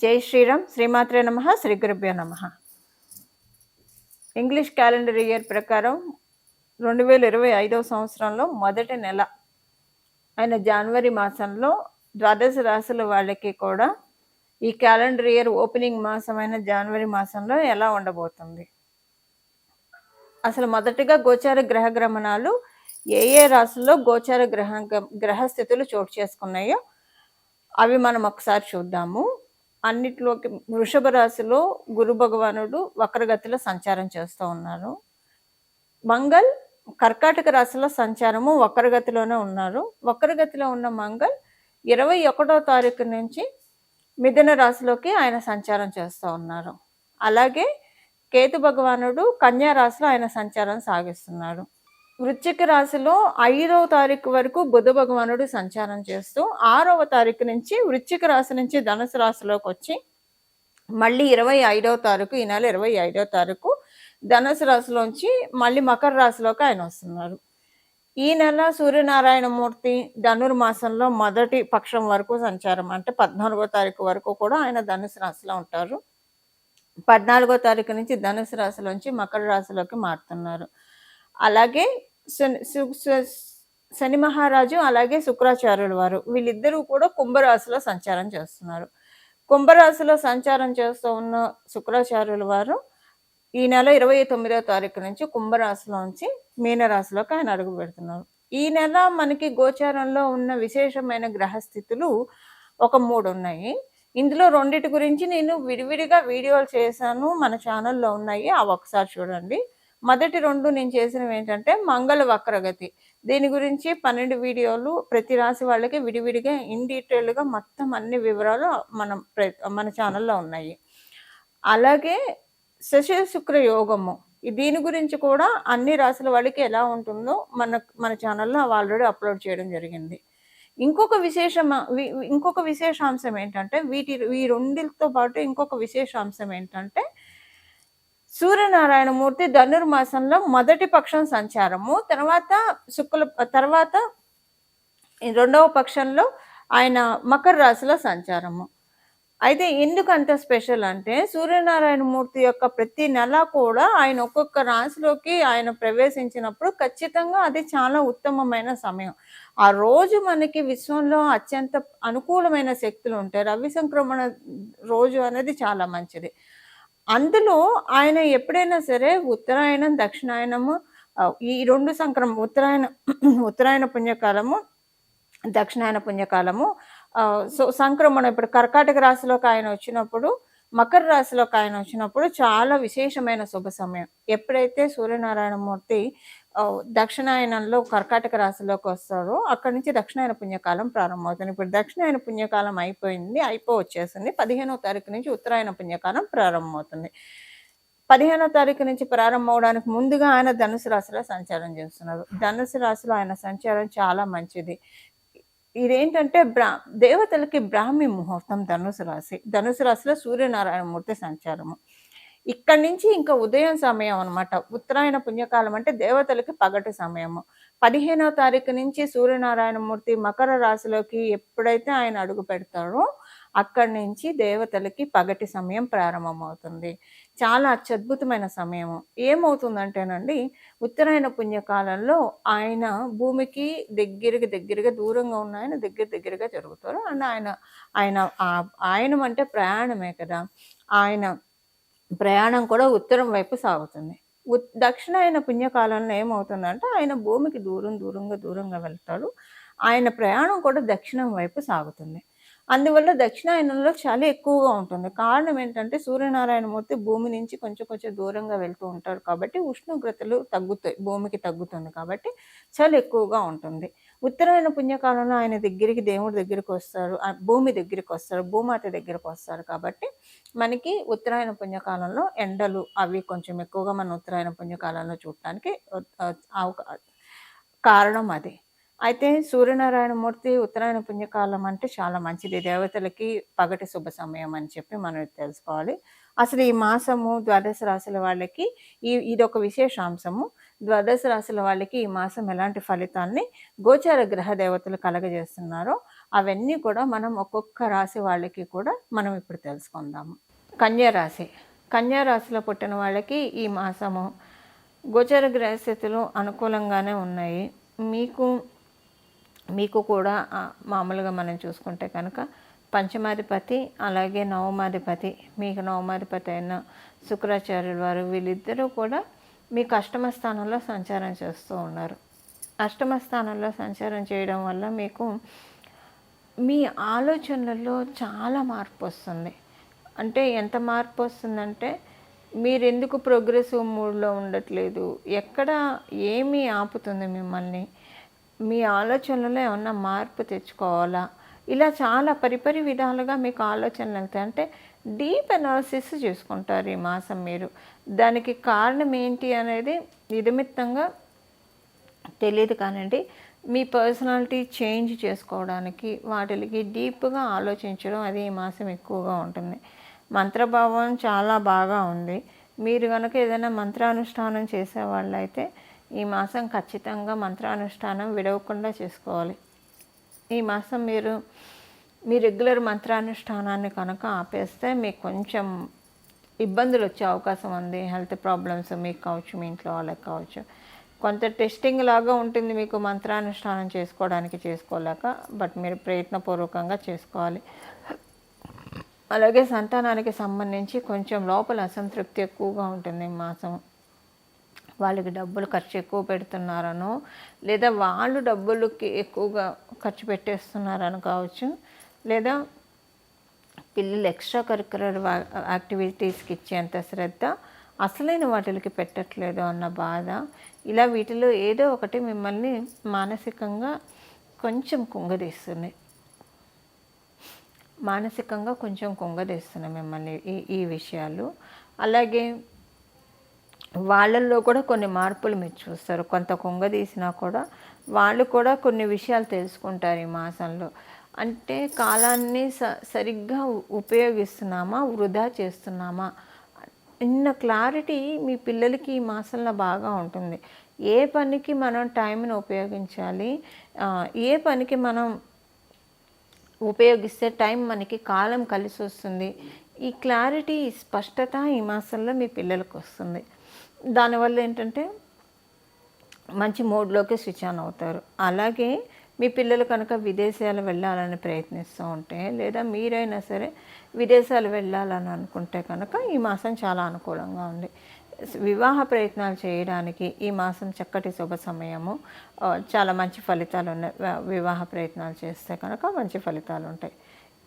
జై శ్రీరామ్. శ్రీమాత్రే నమ. శ్రీ గురుభ్యో నమ. ఇంగ్లీష్ క్యాలెండర్ ఇయర్ ప్రకారం రెండు వేల ఇరవై ఐదవ సంవత్సరంలో మొదటి నెల అయిన జనవరి మాసంలో ద్వాదశ రాశుల వాళ్ళకి కూడా ఈ క్యాలెండర్ ఇయర్ ఓపెనింగ్ మాసమైన జనవరి మాసంలో ఎలా ఉండబోతుంది? అసలు మొదటిగా గోచార గ్రహ గ్రమణాలు ఏ ఏ రాశుల్లో గోచార గ్రహ గ్రహస్థితులు చోటు చేసుకున్నాయో అవి మనం ఒకసారి చూద్దాము. అన్నిట్లోకి వృషభ రాశిలో గురు భగవానుడు వక్రగతిలో సంచారం చేస్తూ ఉన్నారు. మంగళ్ కర్కాటక రాశిలో సంచారము వక్రగతిలోనే ఉన్నారు. వక్రగతిలో ఉన్న మంగళ్ ఇరవై ఒకటో తారీఖు నుంచి మిథున రాశిలోకి ఆయన సంచారం చేస్తూ ఉన్నారు. అలాగే కేతు భగవానుడు కన్యా రాశిలో ఆయన సంచారం సాగిస్తున్నాడు వృశ్చిక రాశిలో ఐదవ తారీఖు వరకు బుధ భగవానుడు సంచారం చేస్తూ ఆరవ తారీఖు నుంచి వృశ్చిక రాశి నుంచి ధనుసు రాశిలోకి వచ్చి మళ్ళీ ఇరవై ఐదవ తారీఖు ఈ నెల ఇరవై ఐదవ తారీఖు ధనుసు రాశిలోంచి మళ్ళీ మకర రాశిలోకి ఆయన వస్తున్నారు. ఈ నెల సూర్యనారాయణ మూర్తి ధనుర్మాసంలో మొదటి పక్షం వరకు సంచారం అంటే పద్నాలుగో తారీఖు వరకు కూడా ఆయన ధనుసు రాశిలో ఉంటారు. పద్నాలుగో తారీఖు నుంచి ధనుసు రాశిలోంచి మకర రాశిలోకి మారుతున్నారు. అలాగే శని మహారాజు అలాగే శుక్రాచార్యుల వారు. వీళ్ళిద్దరూ కూడా కుంభరాశిలో సంచారం చేస్తున్నారు. కుంభరాశిలో సంచారం చేస్తూ ఉన్న శుక్రాచార్యుల వారు ఈ నెల ఇరవై తొమ్మిదో తారీఖు నుంచి కుంభరాశిలోంచి మీనరాశిలోకి ఆయన అడుగు పెడుతున్నారు. ఈ నెల మనకి గోచారంలో ఉన్న విశేషమైన గ్రహస్థితులు ఒక మూడు ఉన్నాయి. ఇందులో రెండిటి గురించి నేను విడివిడిగా వీడియోలు చేశాను. మన ఛానల్లో ఉన్నాయి. అవి ఒకసారి చూడండి. మొదటి రెండు నేను చేసినవి ఏంటంటే మంగళ వక్రగతి. దీని గురించి పన్నెండు వీడియోలు ప్రతి రాశి వాళ్ళకి విడివిడిగా ఇన్ డీటెయిల్గా మొత్తం అన్ని వివరాలు మనం మన ఛానల్లో ఉన్నాయి. అలాగే శశి శుక్ర యోగము. దీని గురించి కూడా అన్ని రాశుల వాళ్ళకి ఎలా ఉంటుందో మన మన ఛానల్లో ఆల్రెడీ అప్లోడ్ చేయడం జరిగింది. ఇంకొక విశేషం ఇంకొక విశేషాంశం ఏంటంటే వీటి ఈ రెండితో పాటు ఇంకొక విశేషాంశం ఏంటంటే సూర్యనారాయణమూర్తి ధనుర్మాసంలో మొదటి పక్షం సంచారము. తర్వాత శుక్ల తర్వాత రెండవ పక్షంలో ఆయన మకర రాశిలో సంచారము. అయితే ఎందుకు అంత స్పెషల్ అంటే సూర్యనారాయణమూర్తి యొక్క ప్రతి నెల కూడా ఆయన ఒక్కొక్క రాశిలోకి ఆయన ప్రవేశించినప్పుడు ఖచ్చితంగా అది చాలా ఉత్తమమైన సమయం. ఆ రోజు మనకి విశ్వంలో అత్యంత అనుకూలమైన శక్తులు ఉంటాయి. రవి సంక్రమణ రోజు అనేది చాలా మంచిది. అందులో ఆయన ఎప్పుడైనా సరే ఉత్తరాయణం దక్షిణాయనము ఈ రెండు సంక్రమం ఉత్తరాయణ ఉత్తరాయణ పుణ్యకాలము దక్షిణాయన పుణ్యకాలము సో సంక్రమణం ఇప్పుడు కర్కాటక రాశిలోకి ఆయన వచ్చినప్పుడు మకర రాశిలోకి ఆయన వచ్చినప్పుడు చాలా విశేషమైన శుభ సమయం. ఎప్పుడైతే సూర్యనారాయణమూర్తి దక్షిణాయనంలో కర్కాటక రాశిలోకి వస్తారో అక్కడి నుంచి దక్షిణాయన పుణ్యకాలం ప్రారంభమవుతుంది. ఇప్పుడు దక్షిణాయన పుణ్యకాలం అయిపోయింది అయిపో వచ్చేసింది. పదిహేనో తారీఖు నుంచి ఉత్తరాయణ పుణ్యకాలం ప్రారంభమవుతుంది. పదిహేనో తారీఖు నుంచి ప్రారంభం అవడానికి ముందుగా ఆయన ధనుసు రాశిలో సంచారం చేస్తున్నారు. ధనుసు రాశిలో ఆయన సంచారం చాలా మంచిది. ఇదేంటంటే బ్రా దేవతలకి బ్రాహ్మి ముహూర్తం ధనుసు రాశి ధనుసు రాశిలో సూర్యనారాయణమూర్తి సంచారము. ఇక్కడి నుంచి ఇంకా ఉదయం సమయం అనమాట ఉత్తరాయణ పుణ్యకాలం అంటే దేవతలకి పగటి సమయము. పదిహేనో తారీఖు నుంచి సూర్యనారాయణమూర్తి మకర రాశిలోకి ఎప్పుడైతే ఆయన అడుగు పెడతాడో అక్కడి నుంచి దేవతలకి పగటి సమయం ప్రారంభమవుతుంది. చాలా అత్యద్భుతమైన సమయం ఏమవుతుందంటేనండి ఉత్తరాయణ పుణ్యకాలంలో ఆయన భూమికి దగ్గరగా దగ్గరగా దూరంగా ఉన్న ఆయన దగ్గర దగ్గరగా జరుగుతారు. అండ్ ఆయన ఆయన ఆయన అంటే ప్రయాణమే కదా. ఆయన ప్రయాణం కూడా ఉత్తరం వైపు సాగుతుంది. దక్షిణాయన పుణ్యకాలంలో ఏమవుతుందంటే ఆయన భూమికి దూరం దూరంగా దూరంగా వెళ్తాడు. ఆయన ప్రయాణం కూడా దక్షిణం వైపు సాగుతుంది. అందువల్ల దక్షిణాయనంలో చాలా ఎక్కువగా ఉంటుంది. కారణం ఏంటంటే సూర్యనారాయణమూర్తి భూమి నుంచి కొంచెం కొంచెం దూరంగా వెళ్తూ ఉంటారు కాబట్టి ఉష్ణోగ్రతలు తగ్గుతాయి భూమికి తగ్గుతుంది కాబట్టి చాలా ఎక్కువగా ఉంటుంది. ఉత్తరాయణ పుణ్యకాలంలో ఆయన దగ్గరికి దేవుడి దగ్గరికి వస్తారు భూమి దగ్గరికి వస్తారు భూమాత దగ్గరికి వస్తారు కాబట్టి మనకి ఉత్తరాయణ పుణ్యకాలంలో ఎండలు అవి కొంచెం ఎక్కువగా మన ఉత్తరాయణ పుణ్యకాలంలో చూడటానికి కారణం అది. అయితే సూర్యనారాయణ మూర్తి ఉత్తరాయణ పుణ్యకాలం అంటే చాలా మంచిది. దేవతలకి పగటి శుభ సమయం అని చెప్పి మనం తెలుసుకోవాలి. అసలు ఈ మాసము ద్వాదశ రాశుల వాళ్ళకి ఈ ఇదొక విశేషాంశము. ద్వాదశ రాశుల వాళ్ళకి ఈ మాసం ఎలాంటి ఫలితాన్ని గోచార గ్రహ దేవతలు కలగజేస్తున్నారో అవన్నీ కూడా మనం ఒక్కొక్క రాశి వాళ్ళకి కూడా మనం ఇప్పుడు తెలుసుకుందాము. కన్యా రాశి. కన్యా రాశిలో పుట్టిన వాళ్ళకి ఈ మాసము గోచర గ్రహస్థితులు అనుకూలంగానే ఉన్నాయి. మీకు మీకు కూడా మామూలుగా మనం చూసుకుంటే కనుక పంచమాధిపతి అలాగే నవమాధిపతి మీకు నవమాధిపతి అయిన శుక్రాచార్యుల వారు వీళ్ళిద్దరూ కూడా మీకు అష్టమ స్థానంలో సంచారం చేస్తూ ఉన్నారు. అష్టమ స్థానంలో సంచారం చేయడం వల్ల మీకు మీ ఆలోచనలలో చాలా మార్పు వస్తుంది. అంటే ఎంత మార్పు వస్తుందంటే మీరు ఎందుకు ప్రోగ్రెసివ్ మూడ్లో ఉండట్లేదు? ఎక్కడ ఏమి ఆపుతుంది మిమ్మల్ని? మీ ఆలోచనలో ఏమన్నా మార్పు తెచ్చుకోవాలా? ఇలా చాలా పరిపరి విధాలుగా మీకు ఆలోచనలు వెళ్తాయి. అంటే డీప్ అనాలిసిస్ చేసుకుంటారు ఈ మాసం మీరు. దానికి కారణం ఏంటి అనేది నిమిత్తంగా తెలియదు కానండి. మీ పర్సనాలిటీ చేంజ్ చేసుకోవడానికి వాటికి డీప్గా ఆలోచించడం అది ఈ మాసం ఎక్కువగా ఉంటుంది. మంత్రభావం చాలా బాగా ఉంది. మీరు కనుక ఏదైనా మంత్రానుష్ఠానం చేసేవాళ్ళైతే ఈ మాసం ఖచ్చితంగా మంత్రానుష్ఠానం విడవకుండా చేసుకోవాలి. ఈ మాసం మీరు మీ రెగ్యులర్ మంత్రానుష్ఠానాన్ని కనుక ఆపేస్తే మీకు కొంచెం ఇబ్బందులు వచ్చే అవకాశం ఉంది. హెల్త్ ప్రాబ్లమ్స్ మీకు కావచ్చు మీ ఇంట్లో వాళ్ళకి కావచ్చు. కొంత టెస్టింగ్ లాగా ఉంటుంది మీకు మంత్రానుష్ఠానం చేసుకోవడానికి చేసుకోలేక బట్ మీరు ప్రయత్నపూర్వకంగా చేసుకోవాలి. అలాగే సంతానానికి సంబంధించి కొంచెం లోపల అసంతృప్తి ఎక్కువగా ఉంటుంది మాసం వాళ్ళకి డబ్బులు ఖర్చు ఎక్కువ పెడుతున్నారనో లేదా వాళ్ళు డబ్బులకి ఎక్కువగా ఖర్చు పెట్టేస్తున్నారని కావచ్చు లేదా పిల్లలు ఎక్స్ట్రా కరికులర్ యాక్టివిటీస్కి ఇచ్చేంత శ్రద్ధ అసలైన వాటికి పెట్టట్లేదు అన్న బాధ. ఇలా వీటిలో ఏదో ఒకటి మిమ్మల్ని మానసికంగా కొంచెం కుంగదీస్తుంది. మానసికంగా కొంచెం కుంగదీస్తున్నాయి మిమ్మల్ని ఈ ఈ విషయాలు. అలాగే వాళ్ళల్లో కూడా కొన్ని మార్పులు మీరు చూస్తారు. కొంత కుంగదీసినా కూడా వాళ్ళు కూడా కొన్ని విషయాలు తెలుసుకుంటారు ఈ మాసంలో. అంటే కాలాన్ని స సరిగ్గా ఉపయోగిస్తున్నామా? వృధా చేస్తున్నామా? ఇన్న క్లారిటీ మీ పిల్లలకి ఈ మాసంలో బాగా ఉంటుంది. ఏ పనికి మనం టైంని ఉపయోగించాలి? ఏ పనికి మనం ఉపయోగిస్తే టైం మనకి కాలం కలిసి వస్తుంది? ఈ క్లారిటీ స్పష్టత ఈ మాసంలో మీ పిల్లలకు వస్తుంది. దానివల్ల ఏంటంటే మంచి మోడ్లోకి స్విచ్ ఆన్ అవుతారు. అలాగే మీ పిల్లలు కనుక విదేశాలు వెళ్ళాలని ప్రయత్నిస్తూ ఉంటే లేదా మీరైనా సరే విదేశాలు వెళ్ళాలని అనుకుంటే కనుక ఈ మాసం చాలా అనుకూలంగా ఉంది. వివాహ ప్రయత్నాలు చేయడానికి ఈ మాసం చక్కటి శుభ సమయము. చాలా మంచి ఫలితాలు ఉన్నాయి. వివాహ ప్రయత్నాలు చేస్తే కనుక మంచి ఫలితాలు ఉంటాయి.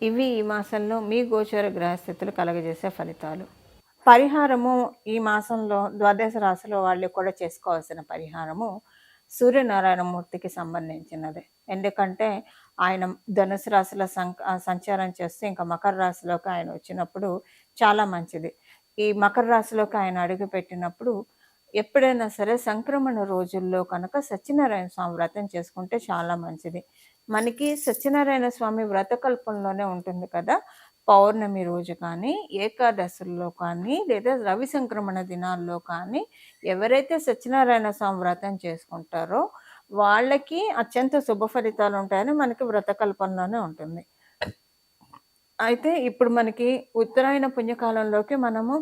ఇవి ఈ మాసంలో మీ గోచర గ్రహస్థితులు కలగజేసే ఫలితాలు. పరిహారము ఈ మాసంలో ద్వాదశ రాశిలో వాళ్ళు కూడా చేసుకోవాల్సిన పరిహారము సూర్యనారాయణమూర్తికి సంబంధించినది. ఎందుకంటే ఆయన ధనుసు రాశిలో సంచారం చేస్తే ఇంకా మకర రాశిలోకి ఆయన వచ్చినప్పుడు చాలా మంచిది. ఈ మకర రాశిలోకి ఆయన అడుగు పెట్టినప్పుడు ఎప్పుడైనా సరే సంక్రమణ రోజుల్లో కనుక సత్యనారాయణ స్వామి వ్రతం చేసుకుంటే చాలా మంచిది. మనకి సత్యనారాయణ స్వామి వ్రతకల్పంలోనే ఉంటుంది కదా పౌర్ణమి రోజు కానీ ఏకాదశుల్లో కానీ లేదా రవి సంక్రమణ దినాల్లో కానీ ఎవరైతే సత్యనారాయణ స్వామి వ్రతం చేసుకుంటారో వాళ్ళకి అత్యంత శుభ ఫలితాలు ఉంటాయని మనకి వ్రతకల్పంలోనే ఉంటుంది. అయితే ఇప్పుడు మనకి ఉత్తరాయణ పుణ్యకాలంలోకి మనము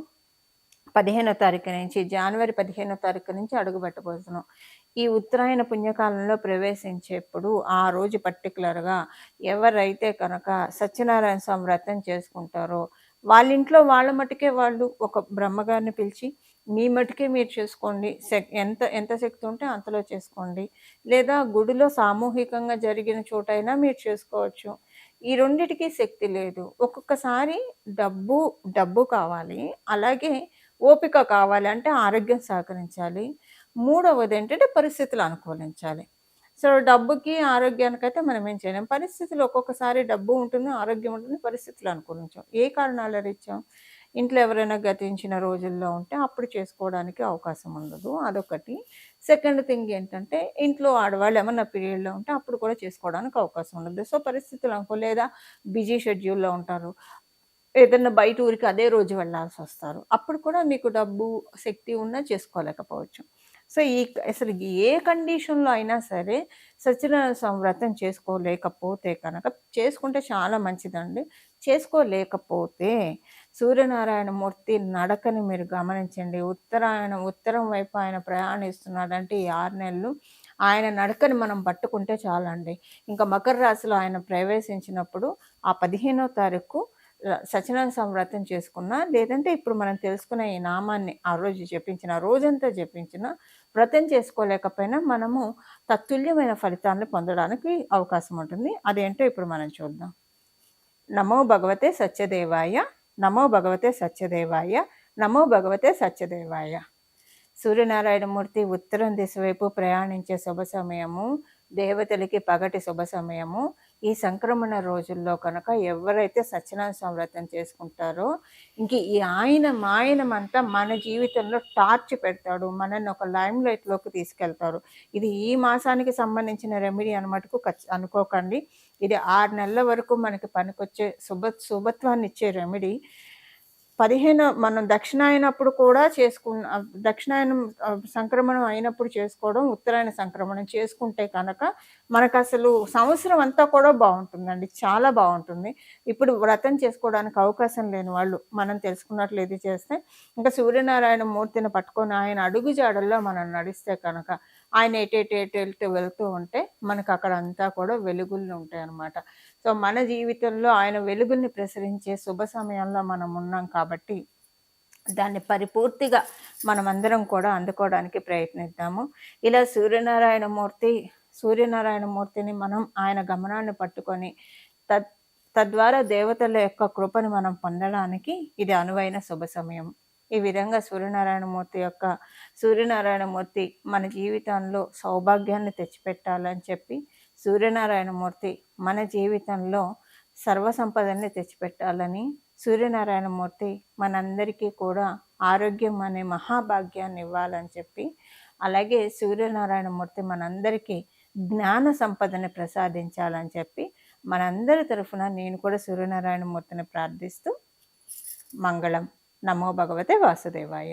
పదిహేనో తారీఖు నుంచి జనవరి పదిహేనో తారీఖు నుంచి అడుగుపెట్టబోతున్నాం. ఈ ఉత్తరాయణ పుణ్యకాలంలో ప్రవేశించేప్పుడు ఆ రోజు పర్టికులర్గా ఎవరైతే కనుక సత్యనారాయణ స్వామి వ్రతం చేసుకుంటారో వాళ్ళ ఇంట్లో వాళ్ళ మటుకే వాళ్ళు ఒక బ్రహ్మగారిని పిలిచి మీ మటుకే మీరు చేసుకోండి ఎంత ఎంత శక్తి ఉంటే అంతలో చేసుకోండి. లేదా గుడిలో సామూహికంగా జరిగిన చోటైనా మీరు చేసుకోవచ్చు. ఈ రెండిటికి శక్తి లేదు. ఒక్కొక్కసారి డబ్బు డబ్బు కావాలి. అలాగే ఓపిక కావాలి అంటే ఆరోగ్యం సహకరించాలి. మూడవది ఏంటంటే పరిస్థితులు అనుకూలించాలి. సో డబ్బుకి ఆరోగ్యానికైతే మనం ఏం చేయలేం. పరిస్థితులు ఒక్కొక్కసారి డబ్బు ఉంటుంది ఆరోగ్యం ఉంటుంది పరిస్థితులు అనుకూలించాం. ఏ కారణాల రీత్యా? ఇంట్లో ఎవరైనా గతించిన రోజుల్లో ఉంటే అప్పుడు చేసుకోవడానికి అవకాశం ఉండదు. అదొకటి. సెకండ్ థింగ్ ఏంటంటే ఇంట్లో ఆడవాళ్ళు ఏమన్నా పీరియడ్లో ఉంటే అప్పుడు కూడా చేసుకోవడానికి అవకాశం ఉండదు. సో పరిస్థితులు అనుకో లేదా? బిజీ షెడ్యూల్లో ఉంటారు. ఏదన్నా బయట ఊరికి అదే రోజు వెళ్ళాల్సి వస్తారు. అప్పుడు కూడా మీకు డబ్బు శక్తి ఉన్నా చేసుకోలేకపోవచ్చు. సో ఈ అసలు ఏ కండిషన్లో అయినా సరే సత్యనారాయణ వ్రతం చేసుకోలేకపోతే కనుక చేసుకుంటే చాలా మంచిదండి. చేసుకోలేకపోతే సూర్యనారాయణ మూర్తి నడకని మీరు గమనించండి. ఉత్తరాయణ ఉత్తరం వైపు ఆయన ప్రయాణిస్తున్నాడంటే ఈ ఆరు నెలలు ఆయన నడకని మనం పట్టుకుంటే చాలండి. ఇంకా మకర రాశిలో ఆయన ప్రవేశించినప్పుడు ఆ పదిహేనో తారీఖు సత్యనారాయణ స్వామి వ్రతం చేసుకున్నా లేదంటే ఇప్పుడు మనం తెలుసుకున్న ఈ నామాన్ని ఆ రోజు జపించిన రోజంతా జపించిన వ్రతం చేసుకోలేకపోయినా మనము తత్తుల్యమైన ఫలితాన్ని పొందడానికి అవకాశం ఉంటుంది. అదేంటో ఇప్పుడు మనం చూద్దాం. నమో భగవతే సత్యదేవాయ నమో భగవతే సత్యదేవాయ నమో భగవతే సత్యదేవాయ. సూర్యనారాయణమూర్తి ఉత్తరం దిశ వైపు ప్రయాణించే శుభ సమయము దేవతలకి పగటి శుభ సమయము ఈ సంక్రమణ రోజుల్లో కనుక ఎవరైతే సత్యనారాయణ స్వామి వ్రతం చేసుకుంటారో ఇంక ఈ ఆయన మాయనం అంతా మన జీవితంలో టార్చ్ పెడతాడు మనల్ని ఒక లైమ్ లైట్లోకి తీసుకెళ్తారు ఇది ఈ మాసానికి సంబంధించిన రెమెడీ అనమాటకు అనుకోకండి. ఇది ఆరు నెలల వరకు మనకి పనికొచ్చే శుభ శుభత్వాన్ని ఇచ్చే రెమెడీ. పదిహేను మనం దక్షిణాయనప్పుడు కూడా చేసుకున్న దక్షిణాయనం సంక్రమణం అయినప్పుడు చేసుకోవడం ఉత్తరాయణ సంక్రమణం చేసుకుంటే కనుక మనకు అసలు సంవత్సరం అంతా కూడా బాగుంటుందండి. చాలా బాగుంటుంది. ఇప్పుడు వ్రతం చేసుకోవడానికి అవకాశం లేని వాళ్ళు మనం తెలుసుకున్నట్లు ఇది చేస్తే ఇంకా సూర్యనారాయణ మూర్తిని పట్టుకొని ఆయన అడుగు జాడల్లో మనం నడిస్తే కనుక ఆయన ఎటేటేటెళ్తూ వెళ్తూ ఉంటే మనకు అక్కడ అంతా కూడా వెలుగులు ఉంటాయి అన్నమాట సో మన జీవితంలో ఆయన వెలుగుల్ని ప్రసరించే శుభ సమయంలో మనం ఉన్నాం కాబట్టి దాన్ని పరిపూర్తిగా మనమందరం కూడా అందుకోవడానికి ప్రయత్నిద్దాము. ఇలా సూర్యనారాయణ మూర్తి సూర్యనారాయణ మూర్తిని మనం ఆయన గమనాన్ని పట్టుకొని తద్ తద్వారా దేవతల యొక్క కృపను మనం పొందడానికి ఇది అనువైన శుభ సమయం. ఈ విధంగా సూర్యనారాయణమూర్తి యొక్క సూర్యనారాయణమూర్తి మన జీవితంలో సౌభాగ్యాన్ని తెచ్చిపెట్టాలని చెప్పి సూర్యనారాయణమూర్తి మన జీవితంలో సర్వసంపదని తెచ్చిపెట్టాలని సూర్యనారాయణమూర్తి మనందరికీ కూడా ఆరోగ్యం అనే మహాభాగ్యాన్ని ఇవ్వాలని చెప్పి అలాగే సూర్యనారాయణమూర్తి మనందరికీ జ్ఞాన సంపదని ప్రసాదించాలని చెప్పి మనందరి తరఫున నేను కూడా సూర్యనారాయణమూర్తిని ప్రార్థిస్తూ మంగళం. నమో భగవతే వాసుదేవాయ